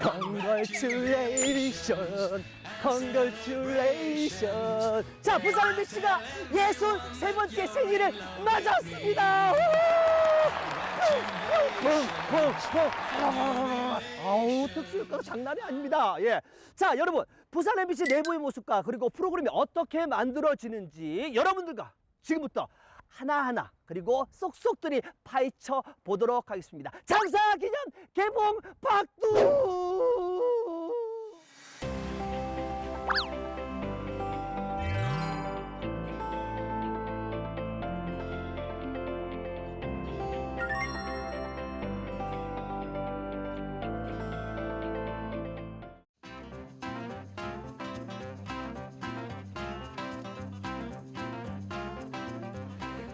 Congratulation, congratulation. 자, 부산 MBC가 예순 세 번째 생일을 맞았습니다. 아우 특수효과가 장난이 아닙니다. 예. 자, 여러분 부산 MBC 내부의 모습과 그리고 프로그램이 어떻게 만들어지는지 여러분들과 지금부터 하나하나 그리고 쏙쏙들이 파헤쳐 보도록 하겠습니다. 장사 기념 개봉 박두.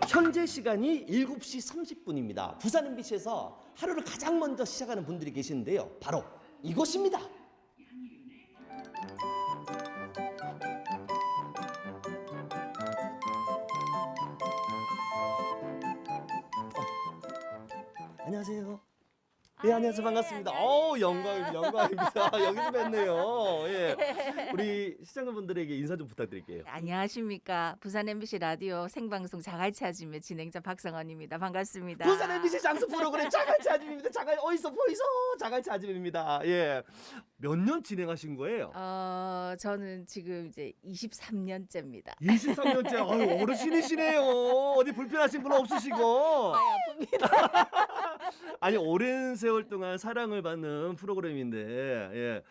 현재 시간이 7시 30분입니다. 부산 MBC에서 하루를 가장 먼저 시작하는 분들이 계시는데요. 바로 이곳입니다. 안녕하세요. 예, 안녕하세요. 반갑습니다. 어우, 영광입니다. 영광입니다. 여기서 뵀네요. 예. 우리 시청자분들에게 인사 좀 부탁드릴게요. 안녕하십니까 부산 MBC 라디오 생방송 자갈 찾으며 진행자 박성원입니다 반갑습니다. 부산 MBC 장수 프로그램 자갈치 아집입니다. 자갈 어디서 보이소? 자갈치 아집입니다. 예. 몇 년 진행하신 거예요? 어 저는 지금 이제 23년째입니다. 23년째. 아유, 어르신이시네요. 어디 불편하신 분 없으시고. 아니, 오랜 세월 동안 사랑을 받는 프로그램인데. 예.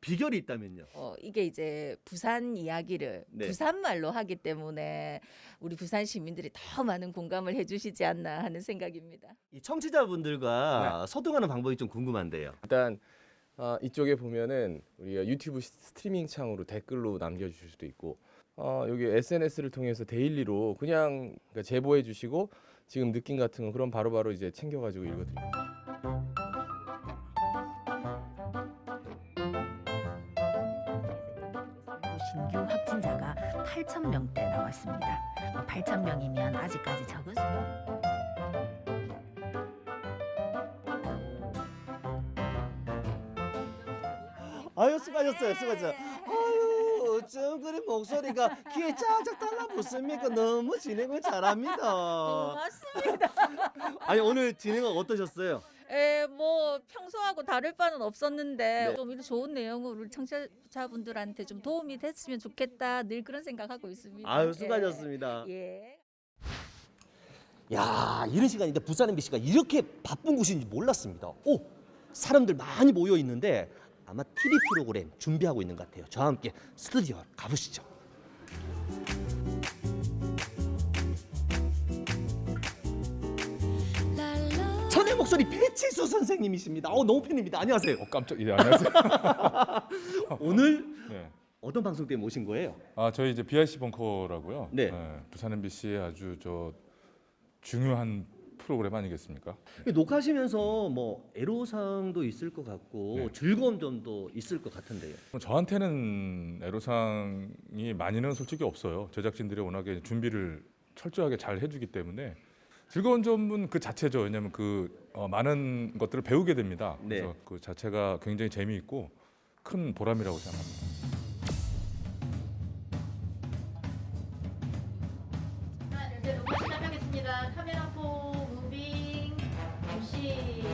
비결이 있다면요. 어 이게 이제 부산 이야기를 네. 부산 말로 하기 때문에 우리 부산 시민들이 더 많은 공감을 해주시지 않나 하는 생각입니다. 이 청취자분들과 소통하는 방법이 좀 궁금한데요. 일단 어, 이쪽에 보면은 우리가 유튜브 시- 스트리밍 창으로 댓글로 남겨주실 수도 있고 어, 여기 SNS를 통해서 데일리로 그냥 그러니까 제보해 주시고 지금 느낌 같은 거 그럼 바로바로 이제 챙겨가지고 읽어드립니다. 8천 명대 나왔습니다. 어, 8천 명이면 아직까지 적은 수도. 아유 수고하셨어요 수고하셨어요 아유 어쩜 그리 목소리가 귀에 쫙쫙 달라붙습니까 너무 진행을 잘합니다 고맙습니다 아니 오늘 진행은 어떠셨어요? 에, 뭐 평소하고 다를 바는 없었는데 네. 좀 이런 좋은 내용으로 우리 청취자분들한테 좀 도움이 됐으면 좋겠다 늘 그런 생각하고 있습니다. 아유 수고하셨습니다 예. 야 이런 시간인데 부산 MBC가 이렇게 바쁜 곳인지 몰랐습니다 오 사람들 많이 모여 있는데 아마 TV 프로그램 준비하고 있는 것 같아요 저와 함께 스튜디오 가보시죠 목소리 배칠수 선생님이십니다 어 너무 팬입니다 안녕하세요 어, 깜짝 예, 안녕하세요. 오늘 네. 어떤 방송 때문에 오신 거예요? 아 저희 이제 BIC 벙커라고요. 네. 부산 MBC의 아주 저 중요한 프로그램 아니겠습니까? 녹화하시면서 뭐 애로사항도 있을 것 같고 네. 즐거운 점도 있을 것 같은데요. 저한테는 애로사항이 많이는 솔직히 없어요. 제작진들이 워낙에 준비를 철저하게 잘 해주기 때문에 즐거운 점은 그 자체죠. 왜냐하면 그 어, 많은 것들을 배우게 됩니다. 네. 그래서 그 자체가 굉장히 재미있고 큰 보람이라고 생각합니다. 자, 이제 녹화 시작하겠습니다. 카메라 포 무빙 MC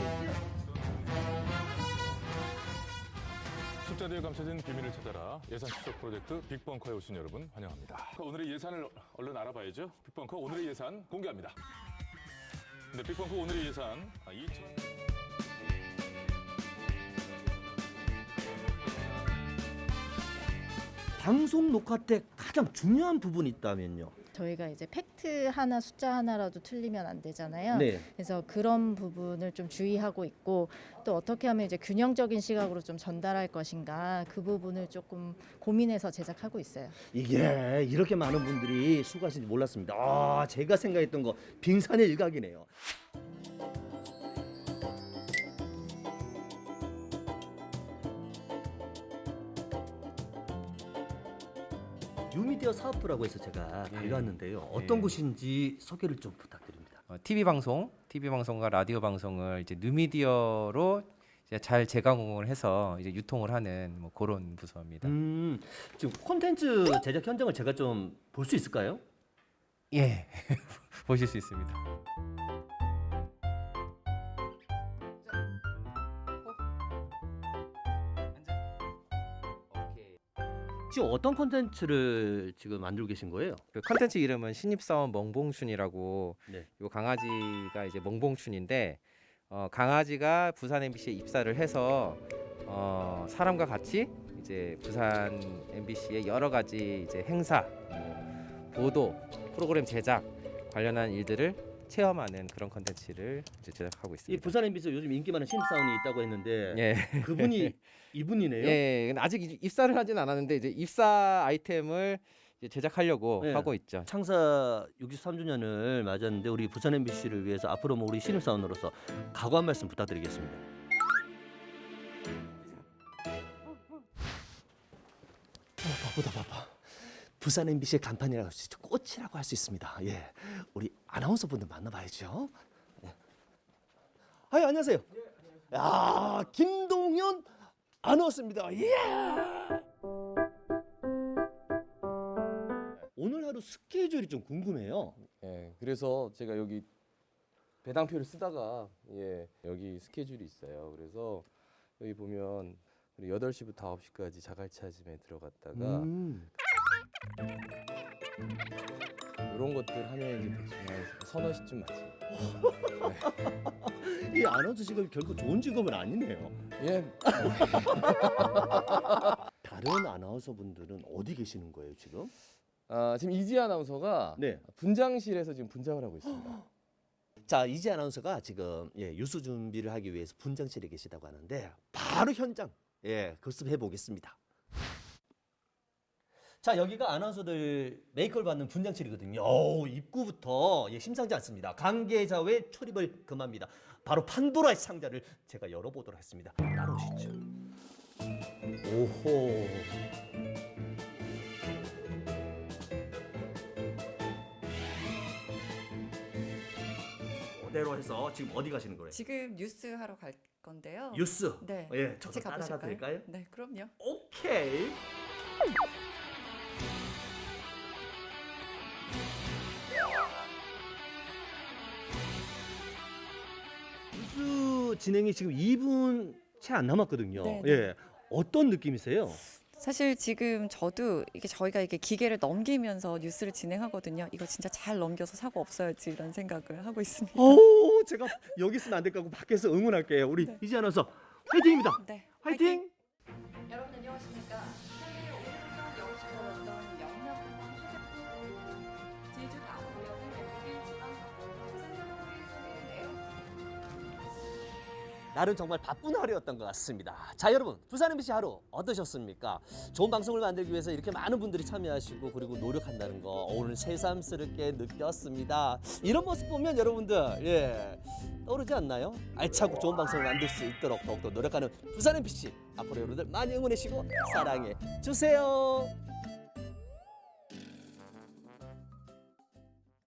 숫자들에 감춰진 비밀을 찾아라 예산 추적 프로젝트 빅벙커에 오신 여러분 환영합니다. 오늘의 예산을 얼른 알아봐야죠. 빅벙커 오늘의 예산 공개합니다. 네, 빅벙커 오늘의 예산 아, 2천. 방송 녹화 때 가장 중요한 부분이 있다면요. 저희가 이제 팩트 하나 숫자 하나라도 틀리면 안 되잖아요. 네. 그래서 그런 부분을 좀 주의하고 있고 또 어떻게 하면 이제 균형적인 시각으로 좀 전달할 것인가 그 부분을 조금 고민해서 제작하고 있어요. 이게 이렇게 많은 분들이 수고하신지 몰랐습니다. 아, 제가 생각했던 거 빙산의 일각이네요. 미디어 사업부라고 해서 제가 예. 달려왔는데요. 어떤 예. 곳인지 소개를 좀 부탁드립니다. 어, TV 방송, TV 방송과 라디오 방송을 이제 뉴미디어로 이제 잘 재가공을 해서 이제 유통을 하는 뭐 그런 부서입니다. 음, 지금 콘텐츠 제작 현장을 제가 좀 볼 수 있을까요? 예, 보실 수 있습니다. 지금 어떤 콘텐츠를 지금 만들고 계신 거예요? 그 컨텐츠 이름은 신입사원 멍봉춘이라고 네. 이 강아지가 이제 멍봉춘인데 어, 강아지가 부산 MBC에 입사를 해서 어, 사람과 같이 이제 부산 MBC의 여러 가지 이제 행사, 뭐 보도, 프로그램 제작 관련한 일들을 체험하는 그런 컨텐츠를 이제 제작하고 이 있습니다. 부산 MBC 요즘 인기 많은 신입사원이 있다고 했는데 예. 그분이 이분이네요. 예, 근데 아직 이- 입사를 하진 않았는데 이제 입사 아이템을 이제 제작하려고 네. 하고 있죠. 창사 63주년을 맞았는데 우리 부산 MBC를 위해서 앞으로 뭐 우리 신입사원으로서 각오 한 말씀 부탁드리겠습니다. 어, 바쁘다 바빠. 부산 MBC의 간판이라고 할 수 있죠. 꽃이라고 할 수 있습니다. 예, 우리 아나운서 분들 만나봐야죠. 예. 아이 안녕하세요. 야 김동현 아나운서입니다. 예. 오늘 하루 스케줄이 좀 궁금해요. 예, 그래서 제가 여기 배당표를 쓰다가 예, 여기 스케줄이 있어요. 그래서 여기 보면 우리 8시부터 9시까지 자갈차짐에 들어갔다가 음. 이런 것들 하면 이제 대충 한 서너 시쯤 맞지. 이 아나운서 직업이 결코 좋은 직업은 아니네요. 예, 다른 아나운서 분들은 어디 계시는 거예요 지금? 아, 지금 이지 아나운서가 네. 분장실에서 지금 분장을 하고 있습니다. 자 이지 아나운서가 지금 예, 유수 준비를 하기 위해서 분장실에 계시다고 하는데 바로 현장 예 급습해 보겠습니다. 자 여기가 아나운서들 메이크업을 받는 분장실이거든요. 오, 입구부터 예, 심상치 않습니다. 관계자의 출입을 금합니다. 바로 판도라의 상자를 제가 열어보도록 하겠습니다. 따라오시죠. 오호. 그대로 해서 지금 어디 가시는 거예요? 지금 뉴스 하러 갈 건데요. 뉴스. 네. 예, 저도 같이 따라가 가보실까요? 될까요? 네, 그럼요. 오케이. 진행이 지금 2분 채 안 남았거든요. 네, 예. 어떤 느낌이세요? 사실 지금 저도 이게 저희가 이게 기계를 넘기면서 뉴스를 진행하거든요. 이거 진짜 잘 넘겨서 사고 없어야지 이런 생각을 하고 있습니다. 오, 제가 여기 있으면 안될 거고 밖에서 응원할게요. 우리 네. 이지 아나운서 화이팅입니다. 네. 화이팅! 여러분 나름 정말 바쁜 하루였던 것 같습니다. 자 여러분 부산 MBC 하루 어떠셨습니까? 좋은 방송을 만들기 위해서 이렇게 많은 분들이 참여하시고 그리고 노력한다는 거 오늘 새삼스럽게 느꼈습니다. 이런 모습 보면 여러분들 예 떠오르지 않나요? 알차고 좋은 방송을 만들 수 있도록 더욱더 노력하는 부산 MBC 앞으로 여러분들 많이 응원해 주시고 사랑해 주세요.